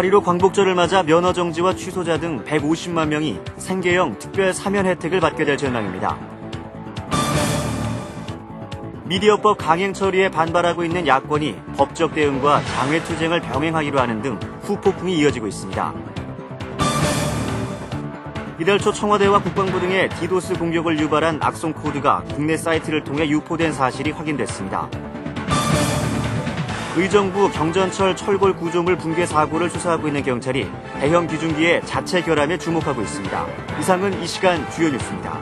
8.15 광복절을 맞아 면허 정지와 취소자 등 150만 명이 생계형 특별 사면 혜택을 받게 될 전망입니다. 미디어법 강행 처리에 반발하고 있는 야권이 법적 대응과 장외투쟁을 병행하기로 하는 등 후폭풍이 이어지고 있습니다. 이달 초 청와대와 국방부 등의 디도스 공격을 유발한 악성 코드가 국내 사이트를 통해 유포된 사실이 확인됐습니다. 의정부 경전철 철골 구조물 붕괴 사고를 수사하고 있는 경찰이 대형 기중기의 자체 결함에 주목하고 있습니다. 이상은 이 시간 주요 뉴스입니다.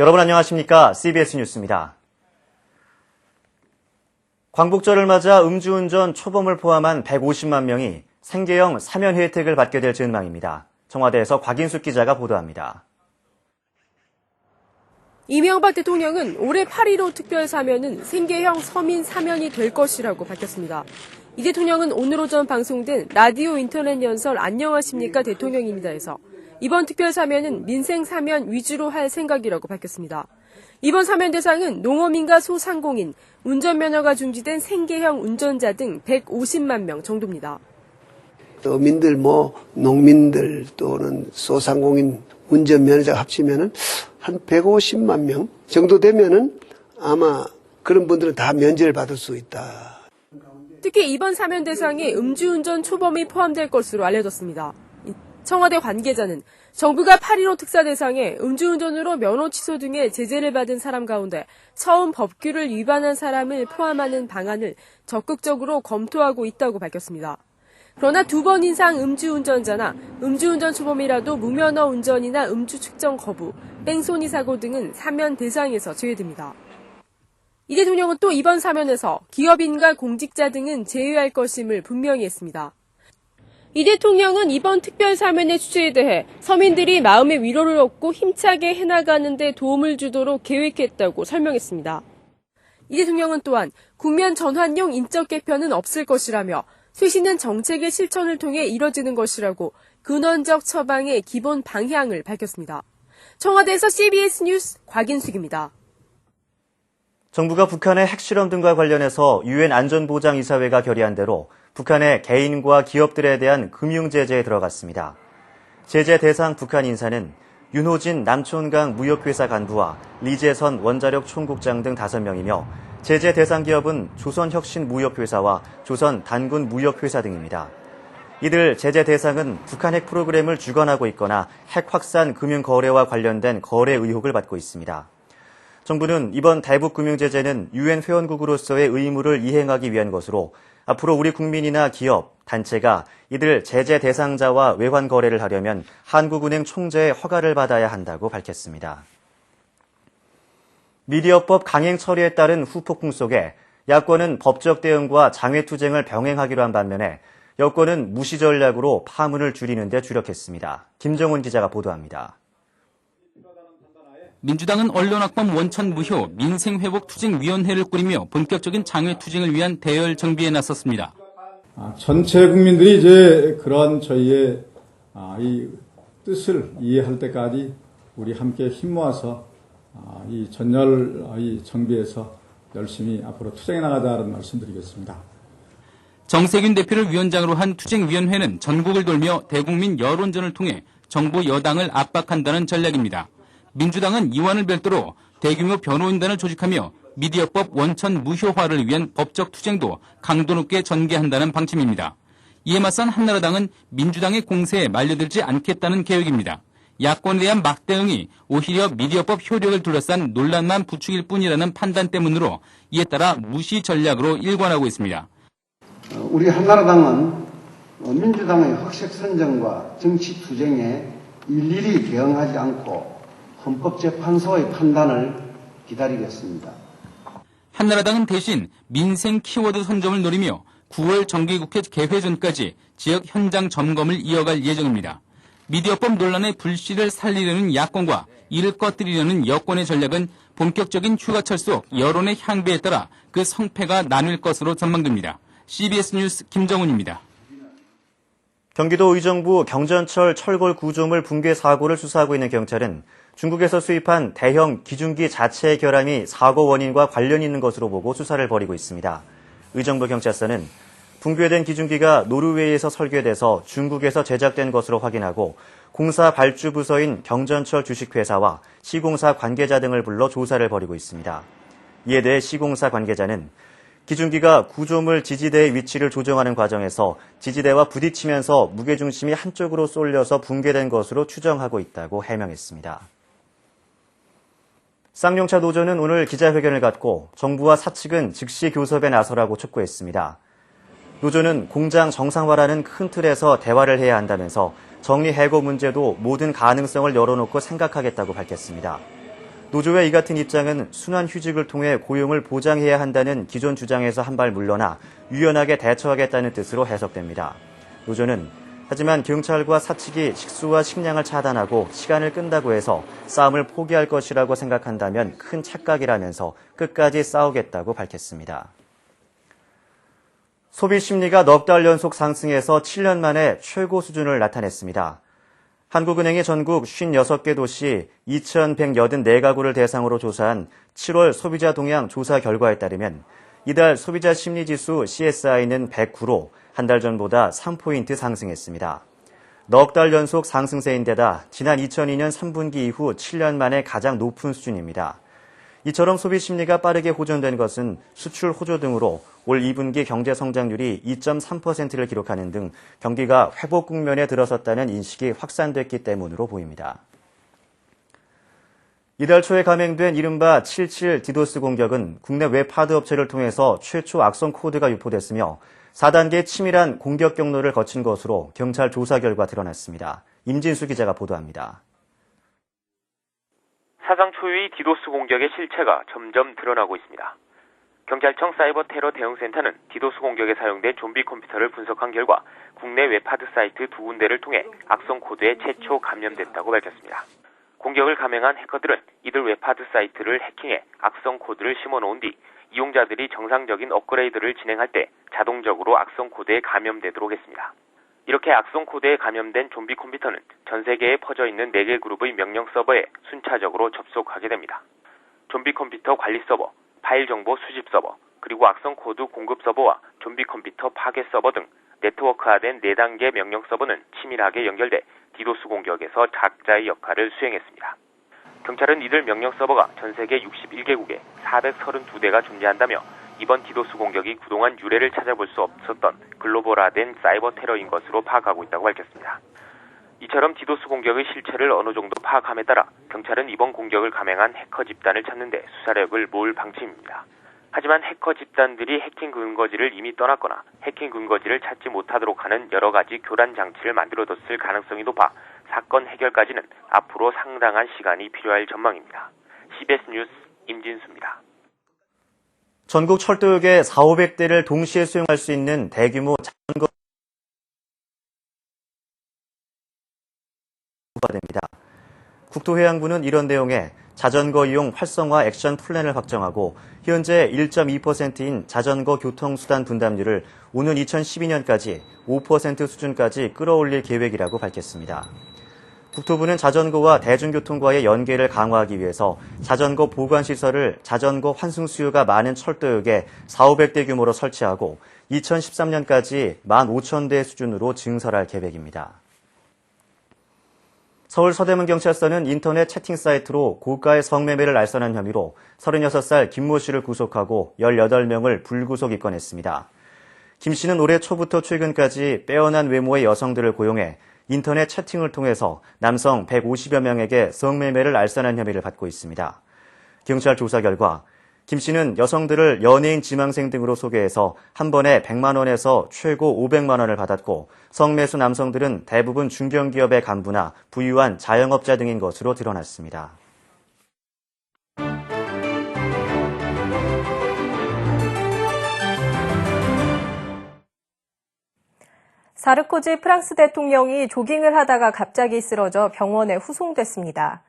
여러분 안녕하십니까? CBS 뉴스입니다. 광복절을 맞아 음주운전 초범을 포함한 150만 명이 생계형 사면 혜택을 받게 될 전망입니다. 청와대에서 곽인숙 기자가 보도합니다. 이명박 대통령은 올해 8.15 특별 사면은 생계형 서민 사면이 될 것이라고 밝혔습니다. 이 대통령은 오늘 오전 방송된 라디오 인터넷 연설 안녕하십니까 대통령입니다에서 이번 특별 사면은 민생 사면 위주로 할 생각이라고 밝혔습니다. 이번 사면 대상은 농어민과 소상공인, 운전면허가 중지된 생계형 운전자 등 150만 명 정도입니다. 어민들 뭐 농민들 또는 소상공인 운전면허자 합치면은 한 150만 명 정도 되면은 아마 그런 분들은 다 면제를 받을 수 있다. 특히 이번 사면 대상에 음주운전 초범이 포함될 것으로 알려졌습니다. 청와대 관계자는 정부가 8.15 특사 대상에 음주운전으로 면허 취소 등의 제재를 받은 사람 가운데 처음 법규를 위반한 사람을 포함하는 방안을 적극적으로 검토하고 있다고 밝혔습니다. 그러나 두 번 이상 음주운전자나 음주운전 초범이라도 무면허 운전이나 음주 측정 거부, 뺑소니 사고 등은 사면 대상에서 제외됩니다. 이 대통령은 또 이번 사면에서 기업인과 공직자 등은 제외할 것임을 분명히 했습니다. 이 대통령은 이번 특별 사면의 취지에 대해 서민들이 마음의 위로를 얻고 힘차게 해나가는 데 도움을 주도록 계획했다고 설명했습니다. 이 대통령은 또한 국면 전환용 인적 개편은 없을 것이라며 쇄신은 정책의 실천을 통해 이뤄지는 것이라고 근원적 처방의 기본 방향을 밝혔습니다. 청와대에서 CBS 뉴스 곽인숙입니다. 정부가 북한의 핵실험 등과 관련해서 유엔 안전보장이사회가 결의한 대로 북한의 개인과 기업들에 대한 금융 제재에 들어갔습니다. 제재 대상 북한 인사는 윤호진 남촌강 무역회사 간부와 리재선 원자력 총국장 등 5명이며 제재 대상 기업은 조선혁신무역회사와 조선 단군 무역회사 등입니다. 이들 제재 대상은 북한 핵 프로그램을 주관하고 있거나 핵 확산 금융 거래와 관련된 거래 의혹을 받고 있습니다. 정부는 이번 대북 금융 제재는 유엔 회원국으로서의 의무를 이행하기 위한 것으로 앞으로 우리 국민이나 기업, 단체가 이들 제재 대상자와 외환 거래를 하려면 한국은행 총재의 허가를 받아야 한다고 밝혔습니다. 미디어법 강행 처리에 따른 후폭풍 속에 야권은 법적 대응과 장외투쟁을 병행하기로 한 반면에 여권은 무시 전략으로 파문을 줄이는 데 주력했습니다. 김정훈 기자가 보도합니다. 민주당은 언론학범 원천 무효 민생회복투쟁위원회를 꾸리며 본격적인 장외투쟁을 위한 대열 정비에 나섰습니다. 아, 전체 국민들이 이제 그러한 저희의 아, 이 뜻을 이해할 때까지 우리 함께 힘 모아서 아, 이 전열 이 정비에서 열심히 앞으로 투쟁해 나가자는 말씀드리겠습니다. 정세균 대표를 위원장으로 한 투쟁위원회는 전국을 돌며 대국민 여론전을 통해 정부 여당을 압박한다는 전략입니다. 민주당은 이완을 별도로 대규모 변호인단을 조직하며 미디어법 원천 무효화를 위한 법적 투쟁도 강도 높게 전개한다는 방침입니다. 이에 맞선 한나라당은 민주당의 공세에 말려들지 않겠다는 계획입니다. 야권에 대한 막대응이 오히려 미디어법 효력을 둘러싼 논란만 부추길 뿐이라는 판단 때문으로 이에 따라 무시 전략으로 일관하고 있습니다. 우리 한나라당은 민주당의 흑색 선정과 정치 투쟁에 일일이 대응하지 않고 헌법재판소의 판단을 기다리겠습니다. 한나라당은 대신 민생 키워드 선점을 노리며 9월 정기국회 개회 전까지 지역 현장 점검을 이어갈 예정입니다. 미디어법 논란의 불씨를 살리려는 야권과 이를 꺼뜨리려는 여권의 전략은 본격적인 휴가철 속 여론의 향배에 따라 그 성패가 나뉠 것으로 전망됩니다. CBS 뉴스 김정훈입니다. 경기도 의정부 경전철 철골 구조물 붕괴 사고를 수사하고 있는 경찰은 중국에서 수입한 대형 기중기 자체의 결함이 사고 원인과 관련이 있는 것으로 보고 수사를 벌이고 있습니다. 의정부 경찰서는 붕괴된 기중기가 노르웨이에서 설계돼서 중국에서 제작된 것으로 확인하고 공사 발주 부서인 경전철 주식회사와 시공사 관계자 등을 불러 조사를 벌이고 있습니다. 이에 대해 시공사 관계자는 기중기가 구조물 지지대의 위치를 조정하는 과정에서 지지대와 부딪히면서 무게중심이 한쪽으로 쏠려서 붕괴된 것으로 추정하고 있다고 해명했습니다. 쌍용차 노조는 오늘 기자회견을 갖고 정부와 사측은 즉시 교섭에 나서라고 촉구했습니다. 노조는 공장 정상화라는 큰 틀에서 대화를 해야 한다면서 정리 해고 문제도 모든 가능성을 열어놓고 생각하겠다고 밝혔습니다. 노조의 이 같은 입장은 순환 휴직을 통해 고용을 보장해야 한다는 기존 주장에서 한 발 물러나 유연하게 대처하겠다는 뜻으로 해석됩니다. 노조는 하지만 경찰과 사측이 식수와 식량을 차단하고 시간을 끈다고 해서 싸움을 포기할 것이라고 생각한다면 큰 착각이라면서 끝까지 싸우겠다고 밝혔습니다. 소비 심리가 넉 달 연속 상승해서 7년 만에 최고 수준을 나타냈습니다. 한국은행의 전국 56개 도시 2,184가구를 대상으로 조사한 7월 소비자 동향 조사 결과에 따르면 이달 소비자 심리지수 CSI는 109로 한 달 전보다 3포인트 상승했습니다. 넉 달 연속 상승세인데다 지난 2002년 3분기 이후 7년 만에 가장 높은 수준입니다. 이처럼 소비 심리가 빠르게 호전된 것은 수출 호조 등으로 올 2분기 경제 성장률이 2.3%를 기록하는 등 경기가 회복 국면에 들어섰다는 인식이 확산됐기 때문으로 보입니다. 이달 초에 감행된 이른바 77 디도스 공격은 국내 웹 하드 업체를 통해서 최초 악성 코드가 유포됐으며 4단계 치밀한 공격 경로를 거친 것으로 경찰 조사 결과 드러났습니다. 임진수 기자가 보도합니다. 사상 초유의 디도스 공격의 실체가 점점 드러나고 있습니다. 경찰청 사이버 테러 대응센터는 디도스 공격에 사용된 좀비 컴퓨터를 분석한 결과 국내 웹하드 사이트 두 군데를 통해 악성 코드에 최초 감염됐다고 밝혔습니다. 공격을 감행한 해커들은 이들 웹하드 사이트를 해킹해 악성 코드를 심어 놓은 뒤 이용자들이 정상적인 업그레이드를 진행할 때 자동적으로 악성 코드에 감염되도록 했습니다. 이렇게 악성 코드에 감염된 좀비 컴퓨터는 전 세계에 퍼져 있는 4개 그룹의 명령 서버에 순차적으로 접속하게 됩니다. 좀비 컴퓨터 관리 서버, 파일 정보 수집 서버, 그리고 악성 코드 공급 서버와 좀비 컴퓨터 파괴 서버 등 네트워크화된 4단계 명령 서버는 치밀하게 연결돼 디도스 공격에서 작자의 역할을 수행했습니다. 경찰은 이들 명령 서버가 전 세계 61개국에 432대가 존재한다며 이번 디도스 공격이 그동안 유래를 찾아볼 수 없었던 글로벌화된 사이버 테러인 것으로 파악하고 있다고 밝혔습니다. 이처럼 디도스 공격의 실체를 어느 정도 파악함에 따라 경찰은 이번 공격을 감행한 해커 집단을 찾는데 수사력을 모을 방침입니다. 하지만 해커 집단들이 해킹 근거지를 이미 떠났거나 해킹 근거지를 찾지 못하도록 하는 여러 가지 교란 장치를 만들어뒀을 가능성이 높아 사건 해결까지는 앞으로 상당한 시간이 필요할 전망입니다. CBS 뉴스 임진수입니다. 전국 철도역에 4, 500대를 동시에 수용할 수 있는 대규모 자전거 부과됩니다. 국토해양부는 이런 내용의 자전거 이용 활성화 액션 플랜을 확정하고 현재 1.2%인 자전거 교통수단 분담률을 오는 2012년까지 5% 수준까지 끌어올릴 계획이라고 밝혔습니다. 국토부는 자전거와 대중교통과의 연계를 강화하기 위해서 자전거 보관 시설을 자전거 환승 수요가 많은 철도역에 4, 500대 규모로 설치하고 2013년까지 15,000대 수준으로 증설할 계획입니다. 서울 서대문 경찰서는 인터넷 채팅 사이트로 고가의 성매매를 알선한 혐의로 36살 김모 씨를 구속하고 18명을 불구속 입건했습니다. 김 씨는 올해 초부터 최근까지 빼어난 외모의 여성들을 고용해 인터넷 채팅을 통해서 남성 150여 명에게 성매매를 알선한 혐의를 받고 있습니다. 경찰 조사 결과 김 씨는 여성들을 연예인 지망생 등으로 소개해서 한 번에 100만 원에서 최고 500만 원을 받았고 성매수 남성들은 대부분 중견기업의 간부나 부유한 자영업자 등인 것으로 드러났습니다. 사르코지 프랑스 대통령이 조깅을 하다가 갑자기 쓰러져 병원에 후송됐습니다.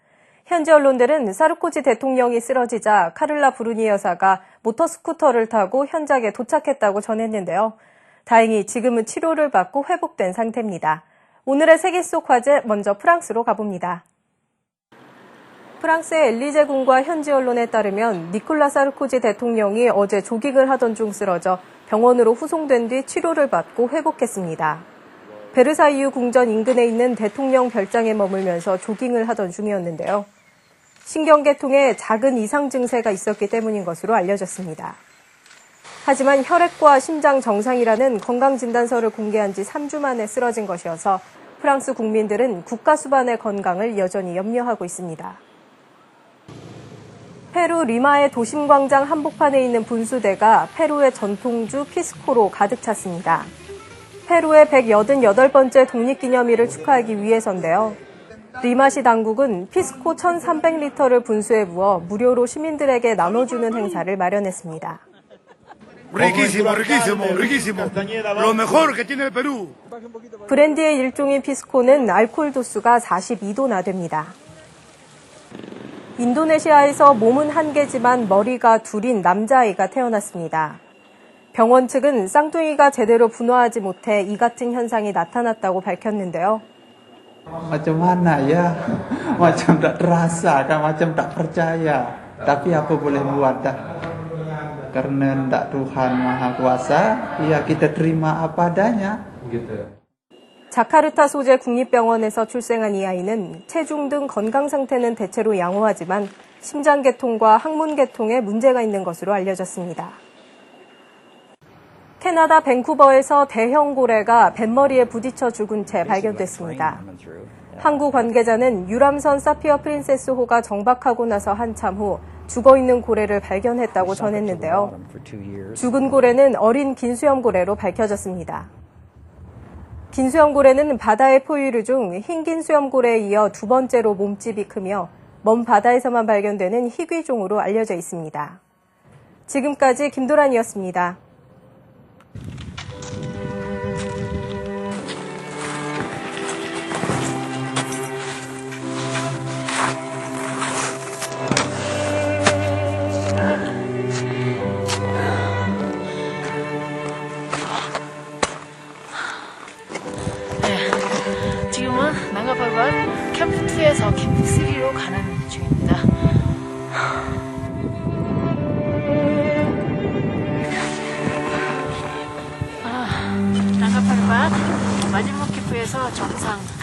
현지 언론들은 사르코지 대통령이 쓰러지자 카를라 브루니 여사가 모터스쿠터를 타고 현장에 도착했다고 전했는데요. 다행히 지금은 치료를 받고 회복된 상태입니다. 오늘의 세계 속 화제 먼저 프랑스로 가봅니다. 프랑스의 엘리제 궁과 현지 언론에 따르면 니콜라 사르코지 대통령이 어제 조깅을 하던 중 쓰러져 병원으로 후송된 뒤 치료를 받고 회복했습니다. 베르사유 궁전 인근에 있는 대통령 별장에 머물면서 조깅을 하던 중이었는데요. 신경계통에 작은 이상 증세가 있었기 때문인 것으로 알려졌습니다. 하지만 혈액과 심장 정상이라는 건강진단서를 공개한 지 3주 만에 쓰러진 것이어서 프랑스 국민들은 국가 수반의 건강을 여전히 염려하고 있습니다. 페루 리마의 도심 광장 한복판에 있는 분수대가 페루의 전통주 피스코로 가득 찼습니다. 페루의 188번째 독립기념일을 축하하기 위해서인데요. 리마시 당국은 피스코 1,300리터를 분수에 부어 무료로 시민들에게 나눠주는 행사를 마련했습니다. 브랜디의 일종인 피스코는 알코올 도수가 42도나 됩니다. 인도네시아에서 몸은 한 개지만 머리가 둘인 남자아이가 태어났습니다. 병원 측은 쌍둥이가 제대로 분화하지 못해 이 같은 현상이 나타났다고 밝혔는데요. Macam mana ya? Macam tak terasa kan, macam tak percaya. Tapi apa boleh buat dah? Karena tak Tuhan Maha Kuasa, ya kita terima apa adanya. 자카르타 소재 국립병원에서 출생한 이 아이는 체중 등 건강 상태는 대체로 양호하지만 심장계통과 항문계통에 문제가 있는 것으로 알려졌습니다. 캐나다 밴쿠버에서 대형 고래가 뱃머리에 부딪혀 죽은 채 발견됐습니다. 한국 관계자는 유람선 사피어 프린세스 호가 정박하고 나서 한참 후 죽어 있는 고래를 발견했다고 전했는데요. 죽은 고래는 어린 긴수염 고래로 밝혀졌습니다. 긴 수염 고래는 바다의 포유류 중 흰 긴 수염 고래에 이어 두 번째로 몸집이 크며 먼 바다에서만 발견되는 희귀종으로 알려져 있습니다. 지금까지 김도란이었습니다.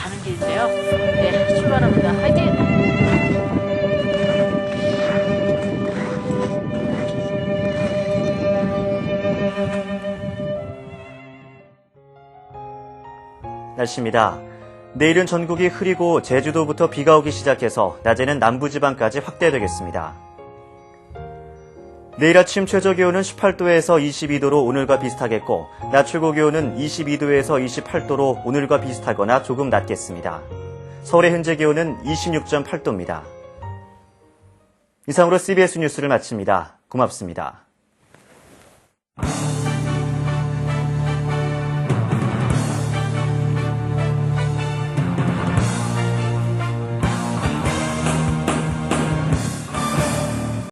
가는 길인데요. 네, 출발합니다. 화이팅! 날씨입니다. 내일은 전국이 흐리고 제주도부터 비가 오기 시작해서 낮에는 남부지방까지 확대되겠습니다. 내일 아침 최저 기온은 18도에서 22도로 오늘과 비슷하겠고, 낮 최고 기온은 22도에서 28도로 오늘과 비슷하거나 조금 낮겠습니다. 서울의 현재 기온은 26.8도입니다. 이상으로 CBS 뉴스를 마칩니다. 고맙습니다.